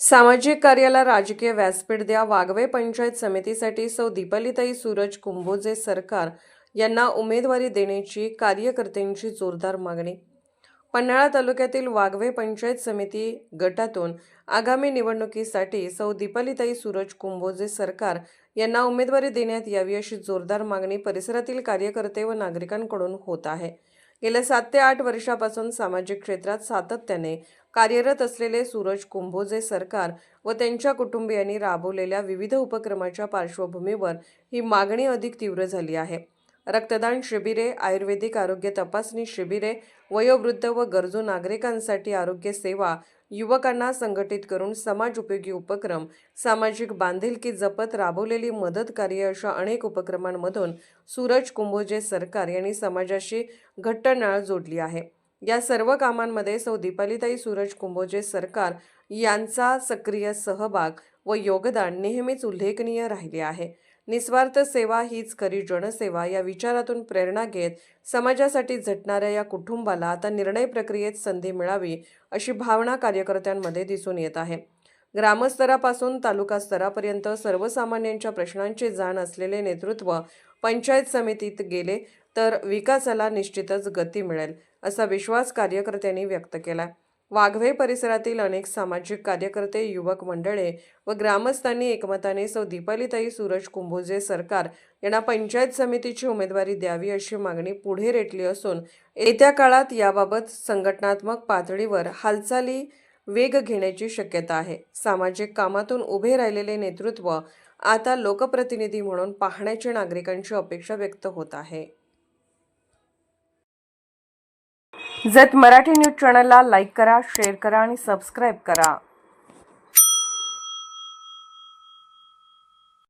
सामाजिक कार्याला राजकीय व्यासपीठ द्या. वागवे पंचायत समितीसाठी सौ दीपालीताई सूरज कुंभोजे सरकार यांना उमेदवारी देण्याची कार्यकर्त्यांची जोरदार मागणी. पन्हाळा तालुक्यातील वाघवे पंचायत समिती गटातून आगामी निवडणुकीसाठी सौ दीपालीताई सूरज कुंभोजे सरकार यांना उमेदवारी देण्यात यावी अशी जोरदार मागणी परिसरातील कार्यकर्ते व नागरिकांकडून होत आहे. गेल्या सात ते आठ वर्षापासून सामाजिक क्षेत्रात सातत्याने कार्यरत असलेले सूरज कुंभोजे सरकार व त्यांच्या कुटुंबियांनी राबवलेल्या विविध उपक्रमाच्या पार्श्वभूमीवर ही मागणी अधिक तीव्र झाली आहे. रक्तदान शिबिरे आयुर्वेदिक आरोग्य तपासणी शिबिरे वयोवृद्ध व गरजू नागरिकांसाठी आरोग्य सेवा युवकांना संघटित करून समाज उपयोगी उपक्रम सामाजिक बांधिलकी जपत राबवलेली मदत कार्य अशा अनेक उपक्रमांमधून सूरज कुंभोजे सरकार यांनी समाजाशी घट्ट नाळ जोडली आहे. या सर्व कामांमध्ये सौ दीपालीताई सूरज कुंभोजे सरकार यांचा सक्रिय सहभाग व योगदान नेहमीच उल्लेखनीय राहिले आहे. निस्वार्थ सेवा हीच खरी जनसेवा या विचारातून प्रेरणा घेत समाजासाठी झटणाऱ्या या कुटुंबाला आता निर्णय प्रक्रियेत संधी मिळावी अशी भावना कार्यकर्त्यांमध्ये दिसून येत आहे. ग्रामस्तरापासून तालुका स्तरापर्यंत सर्वसामान्यांच्या प्रश्नांची जाण असलेले नेतृत्व पंचायत समितीत गेले तर विकासाला निश्चितच गती मिळेल असा विश्वास कार्यकर्त्यांनी व्यक्त केला. वाघवे परिसरातील अनेक सामाजिक कार्यकर्ते युवक मंडळे व ग्रामस्थांनी एकमताने सौ दीपालीताई सूरज कुंभोजे सरकार यांना पंचायत समितीची उमेदवारी द्यावी अशी मागणी पुढे रेटली असून येत्या काळात याबाबत संघटनात्मक पातळीवर हालचाली वेग घेण्याची शक्यता आहे. सामाजिक कामातून उभे राहिलेले नेतृत्व आता लोकप्रतिनिधी म्हणून पाहण्याची नागरिकांची अपेक्षा व्यक्त होत आहे. जत मराठी न्यूज चॅनलला लाईक करा शेअर करा आणि सबस्क्राईब करा.